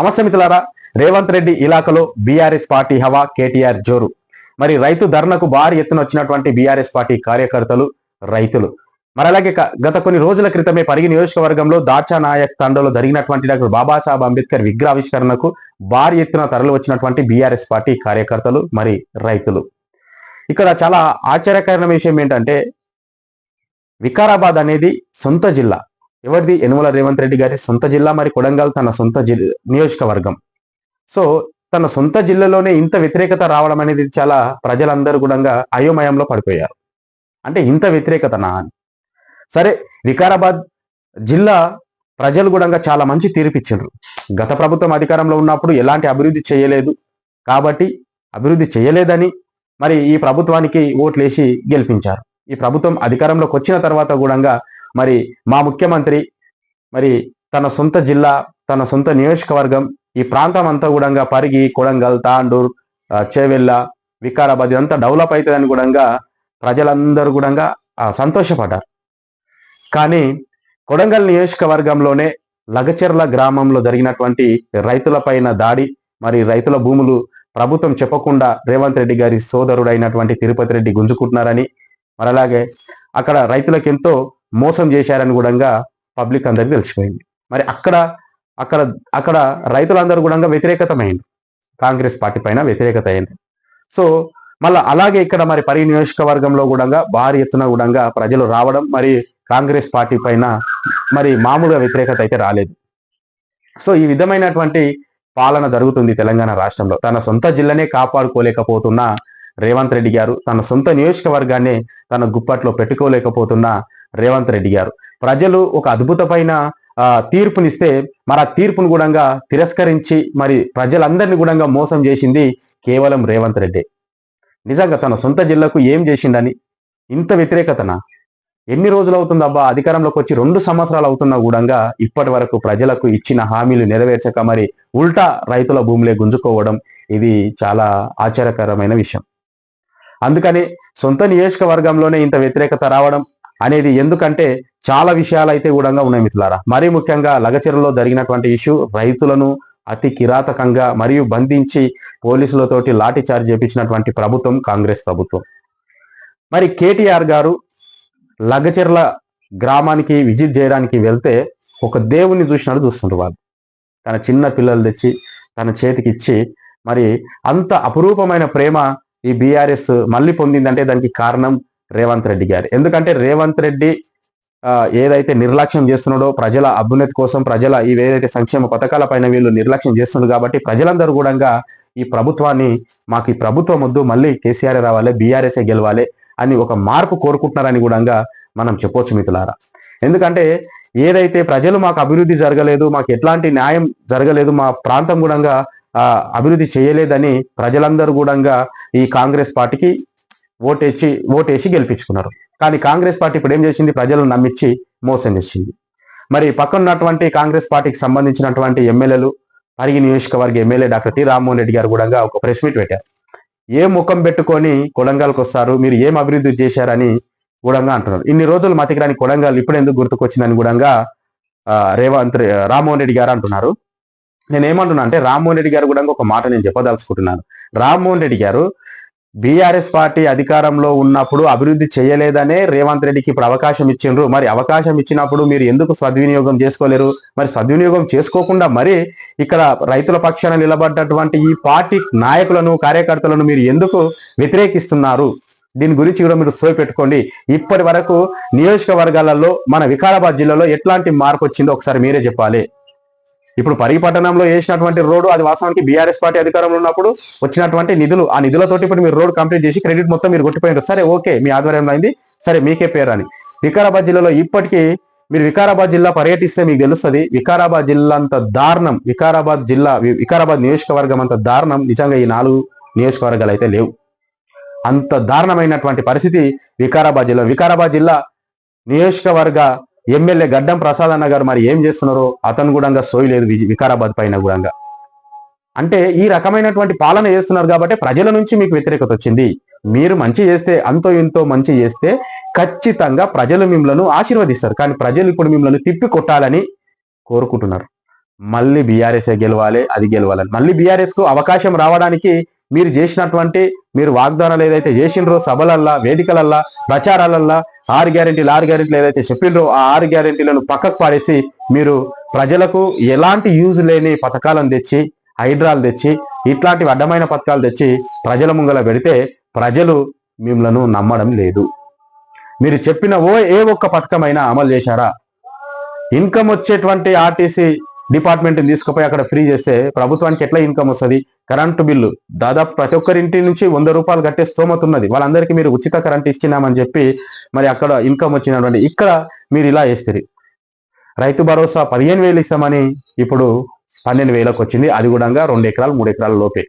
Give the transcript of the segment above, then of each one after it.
నమస్తే మిత్రులారా రేవంత్ రెడ్డి ఇలాకలో బీఆర్ఎస్ పార్టీ హవా కేటీఆర్ జోరు. మరి రైతు ధర్నకు భారీ ఎత్తున వచ్చినటువంటి బీఆర్ఎస్ పార్టీ కార్యకర్తలు రైతులు. మరి అలాగే గత కొన్ని రోజుల క్రితమే పరిగి నియోజకవర్గంలో దాచా నాయక్ తండలో జరిగినటువంటి డాక్టర్ బాబాసాహెబ్ అంబేద్కర్ విగ్రహావిష్కరణకు భారీ ఎత్తున తరలి వచ్చినటువంటి బీఆర్ఎస్ పార్టీ కార్యకర్తలు మరి రైతులు. ఇక్కడ చాలా ఆశ్చర్యకరమైన విషయం ఏంటంటే వికారాబాద్ అనేది సొంత జిల్లా. ఎవరిది? యనుమల రేవంత్ రెడ్డి గారి సొంత జిల్లా మరి కొడంగల్ తన సొంత జిల్ నియోజకవర్గం. సో తన సొంత జిల్లాలోనే ఇంత వ్యతిరేకత రావడం అనేది చాలా ప్రజలందరూ కూడా అయోమయంలో పడిపోయారు. అంటే ఇంత వ్యతిరేకతనా అని. సరే వికారాబాద్ జిల్లా ప్రజలు కూడా చాలా మంచి తీర్పిచ్చిండ్రు గత ప్రభుత్వం అధికారంలో ఉన్నప్పుడు ఎలాంటి అభివృద్ధి చేయలేదు. కాబట్టి అభివృద్ధి చేయలేదని మరి ఈ ప్రభుత్వానికి ఓట్లేసి గెలిపించారు. ఈ ప్రభుత్వం అధికారంలోకి వచ్చిన తర్వాత కూడా మరి మా ముఖ్యమంత్రి మరి తన సొంత జిల్లా తన సొంత నియోజకవర్గం ఈ ప్రాంతం అంతా కూడా పరిగి కొడంగల్ తాండూర్ చేవెళ్ళ వికారాబాద్ ఇదంతా డెవలప్ అవుతుందని కూడా ప్రజలందరూ కూడా సంతోషపడ్డారు. కానీ కొడంగల్ నియోజకవర్గంలోనే లగచెర్ల గ్రామంలో జరిగినటువంటి రైతులపైన దాడి మరి రైతుల భూములు ప్రభుత్వం చెప్పకుండా రేవంత్ రెడ్డి గారి సోదరుడైనటువంటి తిరుపతి రెడ్డి గుంజుకుంటున్నారని మరి అలాగే అక్కడ రైతులకు ఎంతో మోసం చేశారని కూడా పబ్లిక్ అందరికి తెలిసిపోయింది. మరి అక్కడ అక్కడ అక్కడ రైతులందరూ కూడా వ్యతిరేకతమైంది. కాంగ్రెస్ పార్టీ పైన వ్యతిరేకత అయింది సో మళ్ళీ అలాగే ఇక్కడ మరి పరి నియోజకవర్గంలో కూడా భారీ ఎత్తున కూడా ప్రజలు రావడం మరి కాంగ్రెస్ పార్టీ పైన మరి మామూలుగా వ్యతిరేకత అయితే రాలేదు. సో ఈ విధమైనటువంటి పాలన జరుగుతుంది తెలంగాణ రాష్ట్రంలో. తన సొంత జిల్లానే కాపాడుకోలేకపోతున్న రేవంత్ రెడ్డి గారు తన సొంత నియోజకవర్గాన్ని తన గుప్పట్లో పెట్టుకోలేకపోతున్న రేవంత్ రెడ్డి గారు. ప్రజలు ఒక అద్భుతమైన ఆ, తీర్పునిస్తే మరి ఆ తీర్పును కూడా తిరస్కరించి మరి ప్రజలందరినీ కూడా మోసం చేసింది కేవలం రేవంత్ రెడ్డి. నిజంగా తన సొంత జిల్లాకు ఏం చేసిండని ఇంత వ్యతిరేకతన? ఎన్ని రోజులు అవుతుందబ్బా అధికారంలోకి వచ్చి రెండు సంవత్సరాలు అవుతున్నా కూడా ఇప్పటి వరకు ప్రజలకు ఇచ్చిన హామీలు నెరవేర్చక మరి ఉల్టా రైతుల భూములే గుంజుకోవడం ఇది చాలా ఆశ్చర్యకరమైన విషయం. అందుకని సొంత నియోజకవర్గంలోనే ఇంత వ్యతిరేకత రావడం అనేది ఎందుకంటే చాలా విషయాలు అయితే కూడా ఉన్నాయి మిత్రులారా. మరీ ముఖ్యంగా లగచెరులో జరిగినటువంటి ఇష్యూ రైతులను అతి కిరాతకంగా మరియు బంధించి పోలీసులతోటి లాఠీ చార్జ్ చేపించినటువంటి ప్రభుత్వం కాంగ్రెస్ ప్రభుత్వం. మరి కేటీఆర్ గారు లగచెర్ల గ్రామానికి విజిట్ చేయడానికి వెళ్తే ఒక దేవుణ్ణి చూసినట్టు చూస్తుండ్రు వాళ్ళు. తన చిన్న పిల్లలు తెచ్చి తన చేతికి ఇచ్చి మరి అంత అపురూపమైన ప్రేమ ఈ బీఆర్ఎస్ మళ్ళీ పొందిందంటే దానికి కారణం రేవంత్ రెడ్డి గారు. ఎందుకంటే రేవంత్ రెడ్డి ఏదైతే నిర్లక్ష్యం చేస్తున్నాడో ప్రజల అభ్యున్నతి కోసం ప్రజల ఈ ఏదైతే సంక్షేమ పథకాల పైన వీళ్ళు నిర్లక్ష్యం చేస్తున్నారు కాబట్టి ప్రజలందరూ కూడా ఈ ప్రభుత్వాన్ని మాకు ఈ ప్రభుత్వం వద్దు మళ్ళీ కేసీఆర్ రావాలి బీఆర్ఎస్ఏ గెలవాలి అని ఒక మార్పు కోరుకుంటున్నారని కూడా మనం చెప్పొచ్చు మిత్రులారా. ఎందుకంటే ఏదైతే ప్రజలు మాకు అభివృద్ధి జరగలేదు మాకు ఎట్లాంటి న్యాయం జరగలేదు మా ప్రాంతం కూడా అభివృద్ధి చేయలేదని ప్రజలందరూ కూడా ఈ కాంగ్రెస్ పార్టీకి ఓటేసి ఓటేసి గెలిపించుకున్నారు. కానీ కాంగ్రెస్ పార్టీ ఇప్పుడు ఏం చేసింది? ప్రజలను నమ్మించి మోసం చేసింది. మరి పక్కన ఉన్నటువంటి కాంగ్రెస్ పార్టీకి సంబంధించినటువంటి ఎమ్మెల్యేలు పరిగి నియోజకవర్గ MLA doctor T Rammohan Reddy గారు కూడా ఒక ప్రెస్ మీట్ పెట్టారు. ఏ ముఖం పెట్టుకొని కొడంగల్కి వస్తారు మీరు ఏం అభివృద్ధి చేశారని కూడా అంటున్నారు. ఇన్ని రోజులు మతికి రాని కొడంగల్ ఇప్పుడు ఎందుకు గుర్తుకొచ్చిందని కూడా రేవంత్ రామ్మోహన్ రెడ్డి గారు అంటున్నారు. నేను ఏమంటున్నా అంటే రామ్మోహన్ రెడ్డి గారు కూడా ఒక మాట నేను చెప్పదలుచుకుంటున్నాను. రామ్మోహన్ రెడ్డి గారు బీఆర్ఎస్ పార్టీ అధికారంలో ఉన్నప్పుడు అభివృద్ధి చేయలేదనే రేవంత్ రెడ్డికి ఇప్పుడు అవకాశం ఇచ్చిండ్రు. మరి అవకాశం ఇచ్చినప్పుడు మీరు ఎందుకు సద్వినియోగం చేసుకోలేరు? మరి సద్వినియోగం చేసుకోకుండా మరి ఇక్కడ రైతుల పక్షాన నిలబడ్డటువంటి ఈ పార్టీ నాయకులను కార్యకర్తలను మీరు ఎందుకు వ్యతిరేకిస్తున్నారు? దీని గురించి కూడా మీరు సోయి పెట్టుకోండి. ఇప్పటి వరకు నియోజకవర్గాలలో మన వికారాబాద్ జిల్లాలో ఎట్లాంటి మార్పు వచ్చిందో ఒకసారి మీరే చెప్పాలి. ఇప్పుడు పరిగి పట్టణంలో వేసినటువంటి రోడ్డు అది వాస్తవానికి బీఆర్ఎస్ పార్టీ అధికారంలో ఉన్నప్పుడు వచ్చినటువంటి నిధులు ఆ నిధులతోటి ఇప్పుడు మీరు రోడ్ కంప్లీట్ చేసి క్రెడిట్ మొత్తం మీరు కొట్టిపోయినారు. సరే ఓకే మీ ఆధ్వర్యంలో అయింది. సరే మీకే పేరు అని. వికారాబాద్ జిల్లాలో ఇప్పటికీ మీరు వికారాబాద్ జిల్లా పర్యటిస్తే మీకు తెలుస్తుంది వికారాబాద్ జిల్లా అంత దారుణం. వికారాబాద్ జిల్లా వికారాబాద్ నియోజకవర్గం అంత దారుణం. నిజంగా ఈ నాలుగు నియోజకవర్గాలు అయితే లేవు. అంత దారుణమైనటువంటి పరిస్థితి వికారాబాద్ జిల్లా వికారాబాద్ జిల్లా నియోజకవర్గ ఎమ్మెల్యే గడ్డం ప్రసాద్ అన్న గారు మరి ఏం చేస్తున్నారో అతను కూడా సోయలేదు వికారాబాద్ పైన కూడా అంటే ఈ రకమైనటువంటి పాలన చేస్తున్నారు కాబట్టి ప్రజల నుంచి మీకు వ్యతిరేకత వచ్చింది. మీరు మంచి చేస్తే అంతో ఇంతో మంచి చేస్తే ఖచ్చితంగా ప్రజలు మిమ్మల్ని ఆశీర్వదిస్తారు. కానీ ప్రజలు ఇప్పుడు మిమ్మల్ని తిప్పి కొట్టాలని కోరుకుంటున్నారు. మళ్ళీ బీఆర్ఎస్ గెలవాలి అది గెలవాలని. మళ్ళీ బీఆర్ఎస్కు అవకాశం రావడానికి మీరు చేసినటువంటి మీరు వాగ్దానాలు ఏదైతే చేసిండ్రో సభలల్లా వేదికలల్లా ప్రచారాలల్లా ఆరు గ్యారెంటీలు ఆరు గ్యారెంటీలు ఏదైతే చెప్పిండ్రో ఆ ఆరు గ్యారెంటీలను పక్కకు పాడేసి మీరు ప్రజలకు ఎలాంటి యూజ్ లేని పథకాలను తెచ్చి హైడ్రాలు తెచ్చి ఇట్లాంటి అడ్డమైన పథకాలు తెచ్చి ప్రజల ముంగల పెడితే ప్రజలు మిమ్మలను నమ్మడం లేదు. మీరు చెప్పిన ఓ ఏ ఒక్క పథకమైనా అమలు చేశారా? ఇన్కమ్ వచ్చేటువంటి ఆర్టీసీ డిపార్ట్మెంట్ తీసుకుపోయి అక్కడ ఫ్రీ చేస్తే ప్రభుత్వానికి ఎట్లా ఇన్కమ్ వస్తుంది? కరెంటు బిల్లు దాదాపు ప్రతి ఒక్కరింటి నుంచి వంద రూపాయలు కట్టే స్తోమత ఉన్నది. వాళ్ళందరికీ మీరు ఉచిత కరెంట్ ఇచ్చినామని చెప్పి మరి అక్కడ ఇన్కమ్ వచ్చినటువంటి ఇక్కడ మీరు ఇలా చేస్తారు రైతు భరోసా పదిహేను వేలు ఇస్తామని ఇప్పుడు పన్నెండు వేలకు వచ్చింది. అది కూడా రెండు ఎకరాలు మూడు ఎకరాల లోపే.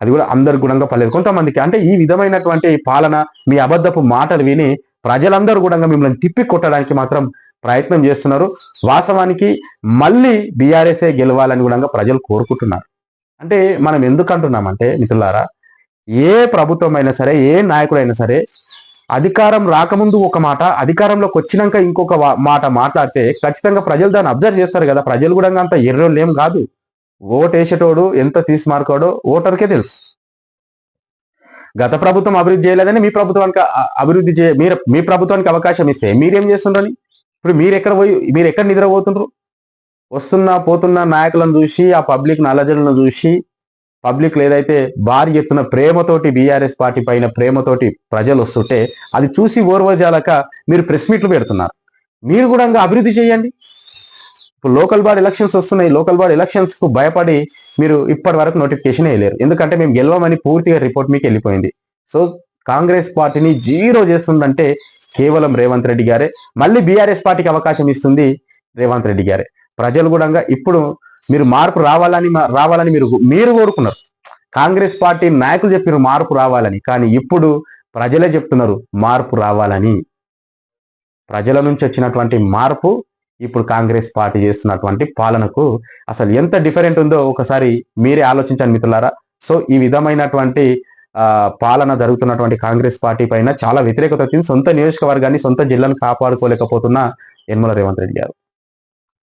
అది కూడా అందరు గుణంగా పర్లేదు. కొంతమందికి అంటే ఈ విధమైనటువంటి పాలన మీ అబద్ధపు మాటలు విని ప్రజలందరూ కూడా మిమ్మల్ని తిప్పి కొట్టడానికి మాత్రం ప్రయత్నం చేస్తున్నారు. వాస్తవానికి మళ్ళీ బీఆర్ఎస్ఏ గెలవాలని కూడా ప్రజలు కోరుకుంటున్నారు. అంటే మనం ఎందుకు అంటున్నామంటే మిత్రులారా ఏ ప్రభుత్వం అయినా సరే ఏ నాయకుడైనా సరే అధికారం రాకముందు ఒక మాట అధికారంలోకి వచ్చినాక ఇంకొక మాట మాట్లాడితే ఖచ్చితంగా ప్రజలు దాన్ని అబ్జర్వ్ చేస్తారు కదా. ప్రజలు కూడా అంత ఎర్రోళ్ళు ఏం కాదు. ఓటేసేటోడు ఎంత తీసుమార్కోడో ఓటర్కే తెలుసు. గత ప్రభుత్వం అభివృద్ధి చేయలేదని మీ ప్రభుత్వానికి అభివృద్ధి చే మీరు మీ ప్రభుత్వానికి అవకాశం ఇస్తే మీరేం చేస్తుండని ఇప్పుడు మీరు ఎక్కడ పోయి మీరు ఎక్కడ నిద్రపోతుండ్రు? వస్తున్నా పోతున్న నాయకులను చూసి ఆ పబ్లిక్ నల్లజలను చూసి పబ్లిక్ ఏదైతే భారీ ఎత్తున ప్రేమతోటి బీఆర్ఎస్ పార్టీ పైన ప్రేమతోటి ప్రజలు వస్తుంటే అది చూసి ఓర్వజాలక మీరు ప్రెస్ మీట్లు పెడుతున్నారు. మీరు కూడా ఇంకా అభివృద్ధి చేయండి. ఇప్పుడు లోకల్ బాడీ ఎలక్షన్స్ వస్తున్నాయి. లోకల్ బాడీ ఎలక్షన్స్కు భయపడి మీరు ఇప్పటి వరకు నోటిఫికేషన్ వేయలేరు ఎందుకంటే మేము గెలవమని పూర్తిగా రిపోర్ట్ మీకు వెళ్ళిపోయింది సో కాంగ్రెస్ పార్టీని జీరో చేస్తుందంటే కేవలం రేవంత్ రెడ్డి గారే. మళ్ళీ బీఆర్ఎస్ పార్టీకి అవకాశం ఇస్తుంది రేవంత్ రెడ్డి గారే. ప్రజలు కూడా ఇప్పుడు మీరు మార్పు రావాలని మా- రావాలని మీరు మీరు కోరుకున్నారు. కాంగ్రెస్ పార్టీ నాయకులు చెప్పారు మార్పు రావాలని. కానీ ఇప్పుడు ప్రజలే చెప్తున్నారు మార్పు రావాలని. ప్రజల నుంచి వచ్చినటువంటి మార్పు ఇప్పుడు కాంగ్రెస్ పార్టీ చేస్తున్నటువంటి పాలనకు అసలు ఎంత డిఫరెంట్ ఉందో ఒకసారి మీరే ఆలోచించండి మిత్రులారా. సో ఈ విధమైనటువంటి పాలన జరుగుతున్నటువంటి కాంగ్రెస్ పార్టీ పైన చాలా వ్యతిరేకత వచ్చింది. సొంత నియోజకవర్గాన్ని సొంత జిల్లాను కాపాడుకోలేకపోతున్న యనమల రేవంత్ రెడ్డి గారు.